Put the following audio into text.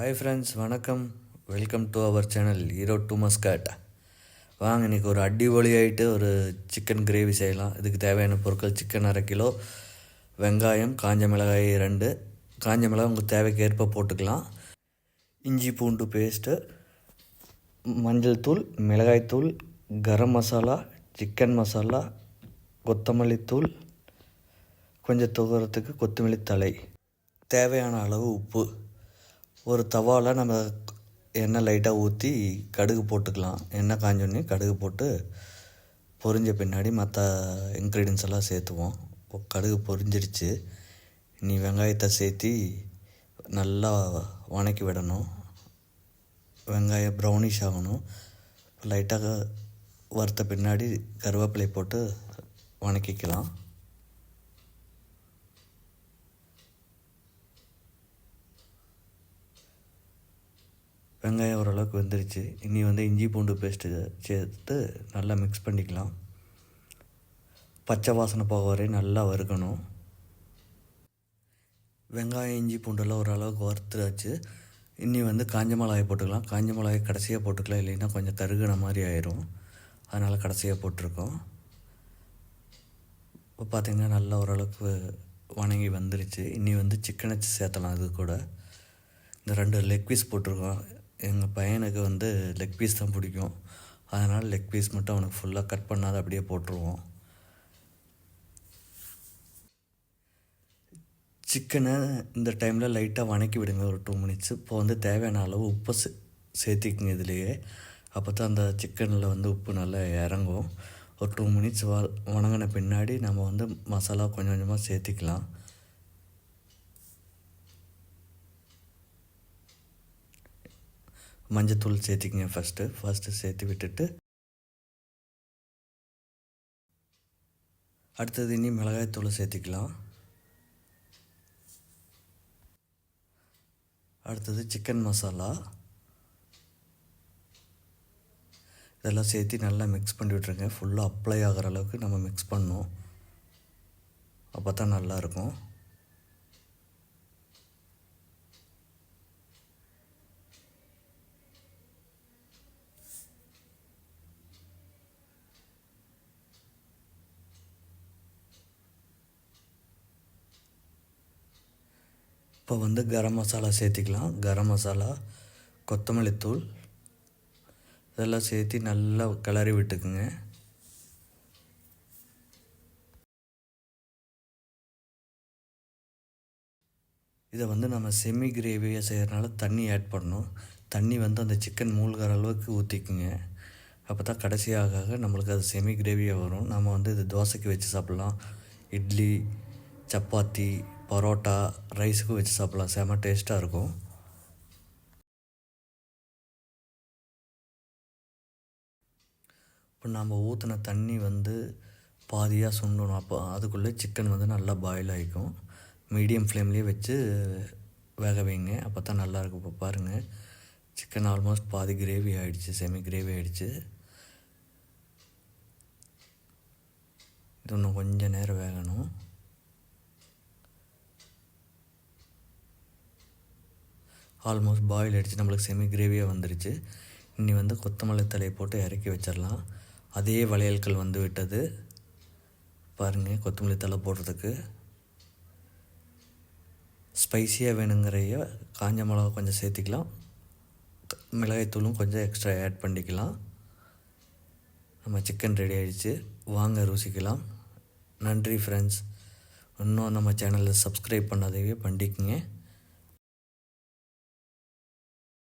Hi friends வணக்கம். Welcome to our channel hero to Muscat வாங்க இன்றைக்கி ஒரு அடிபொலியாயிட்டு ஒரு சிக்கன் கிரேவி செய்யலாம். இதுக்கு தேவையான பொருட்கள் சிக்கன் அரை கிலோ வெங்காயம் காஞ்ச மிளகாய் ரெண்டு காஞ்ச மிளகாய் உங்கள் தேவைக்கு ஏற்ப போட்டுக்கலாம். இஞ்சி பூண்டு பேஸ்ட்டு மஞ்சள் தூள் மிளகாய் தூள் கரம் மசாலா சிக்கன் மசாலா கொத்தமல்லி தூள் கொஞ்சம் துவரத்துக்கு கொத்தமல்லி தழை. தேவையான அளவு உப்பு. ஒரு தவாவில் நம்ம எண்ணெய் லைட்டாக ஊற்றி கடுகு போட்டுக்கலாம். எண்ணெய் காஞ்சோடனே கடுகு போட்டு பொரிஞ்ச பின்னாடி மற்ற இன்க்ரீடியன்ஸ் எல்லாம் சேர்த்துவோம். கடுகு பொரிஞ்சிருச்சு. நீ வெங்காயத்தை சேர்த்து நல்லா வணக்கி விடணும். வெங்காயம் ப்ரௌனிஷ் ஆகணும். லைட்டாக வறுத்த பின்னாடி கருவேப்பிலை போட்டு வணக்கிக்கலாம். வெங்காயம் ஓரளவுக்கு வெந்துருச்சு. இனி வந்து இஞ்சி பூண்டு பேஸ்ட்டு சேர்த்து நல்லா மிக்ஸ் பண்ணிக்கலாம். பச்சை வாசனை போக வரையும் நல்லா வறுக்கணும். வெங்காயம் இஞ்சி பூண்டெல்லாம் ஓரளவுக்கு வறுத்துறாச்சு இனி வந்து காஞ்ச மிளகாய் போட்டுக்கலாம். காஞ்ச மிளகாய் கடைசியாக போட்டுக்கலாம். இல்லைன்னா கொஞ்சம் கருகின மாதிரி ஆயிரும். அதனால் கடைசியாக போட்டிருக்கோம். இப்போ பார்த்திங்கன்னா நல்லா ஓரளவுக்கு வணங்கி வந்துருச்சு. இனி வந்து சிக்கனை சேர்த்தலாம் அது கூட. இந்த ரெண்டு லெக் பீஸ் போட்டிருக்கோம். எங்கள் பையனுக்கு வந்து லெக் பீஸ் தான் பிடிக்கும். அதனால் லெக் பீஸ் மட்டும் அவனுக்கு ஃபுல்லாக கட் பண்ணாத அப்படியே போட்டுருவோம். சிக்கனை இந்த டைமில் லைட்டாக வணக்கி விடுங்க ஒரு டூ மினிட்ஸு இப்போ வந்து தேவையான அளவு உப்பை சே சேர்த்திக்குங்க இதுலேயே. அப்போ தான் அந்த சிக்கனில் வந்து உப்பு நல்லா இறங்கும். ஒரு டூ மினிட்ஸ் வ வணங்கின பின்னாடி நம்ம வந்து மசாலா கொஞ்சம் கொஞ்சமாக சேர்த்திக்கலாம். மஞ்சத்தூள் சேர்த்திக்கிங்க ஃபஸ்ட்டு ஃபஸ்ட்டு சேர்த்து விட்டுட்டு அடுத்தது இனி மிளகாய்த்தூள் சேர்த்திக்கலாம். அடுத்தது சிக்கன் மசாலா இதெல்லாம் சேர்த்து நல்லா மிக்ஸ் பண்ணி விட்ருங்க ஃபுல்லாக அப்ளை ஆகிற அளவுக்கு நம்ம மிக்ஸ் பண்ணணும். அப்போ தான் நல்லாயிருக்கும் இப்போ வந்து கரம் மசாலா சேர்த்திக்கலாம். கரம் மசாலா கொத்தமல்லி தூள் இதெல்லாம் சேர்த்து நல்லா கிளறி விட்டுக்குங்க. இதை வந்து நம்ம செமி கிரேவியாக செய்கிறனால தண்ணி ஆட் பண்ணணும். தண்ணி வந்து அந்த சிக்கன் மூழ்கிற அளவுக்கு ஊற்றிக்குங்க அப்போ தான் கடைசியாக நம்மளுக்கு அது செமி கிரேவியாக வரும். நம்ம வந்து இது தோசைக்கு வச்சு சாப்பிட்லாம். இட்லி சப்பாத்தி பரோட்டா ரைஸுக்கும் வச்சு சாப்பிட்லாம். செம டேஸ்ட்டாக இருக்கும். இப்போ நம்ம ஊற்றின தண்ணி வந்து பாதியாக சுண்டணும். அப்போ அதுக்குள்ளே சிக்கன் வந்து நல்லா பாயில் ஆகிக்கும் மீடியம் ஃப்ளேம்லேயே வச்சு வேக வைங்க. அப்போ தான் நல்லாயிருக்கும். இப்போ பாருங்கள் சிக்கன் ஆல்மோஸ்ட் பாதி கிரேவி ஆகிடுச்சு செமி கிரேவி ஆகிடுச்சு இது இன்னும் கொஞ்சம் நேரம் வேகணும். ஆல்மோஸ்ட் பாயில் அடித்து நம்மளுக்கு செமி கிரேவியாக வந்துருச்சு. இனி வந்து கொத்தமல்லி தலையை போட்டு இறக்கி வச்சிடலாம். அதே வளையல்கள் வந்து விட்டது. பாருங்கள் கொத்தமல்லி தலை போடுறதுக்கு. ஸ்பைஸியாக வேணுங்கிறைய காஞ்ச மிளகா கொஞ்சம் சேர்த்திக்கலாம். மிளகாய்த்தூளும் கொஞ்சம் எக்ஸ்ட்ரா ஆட் பண்ணிக்கலாம். நம்ம சிக்கன் ரெடி ஆகிடுச்சு வாங்க ருசிக்கலாம். நன்றி ஃப்ரெண்ட்ஸ் இன்னும் நம்ம சேனலில் சப்ஸ்கிரைப் பண்ணாதவே பண்ணிக்கங்க.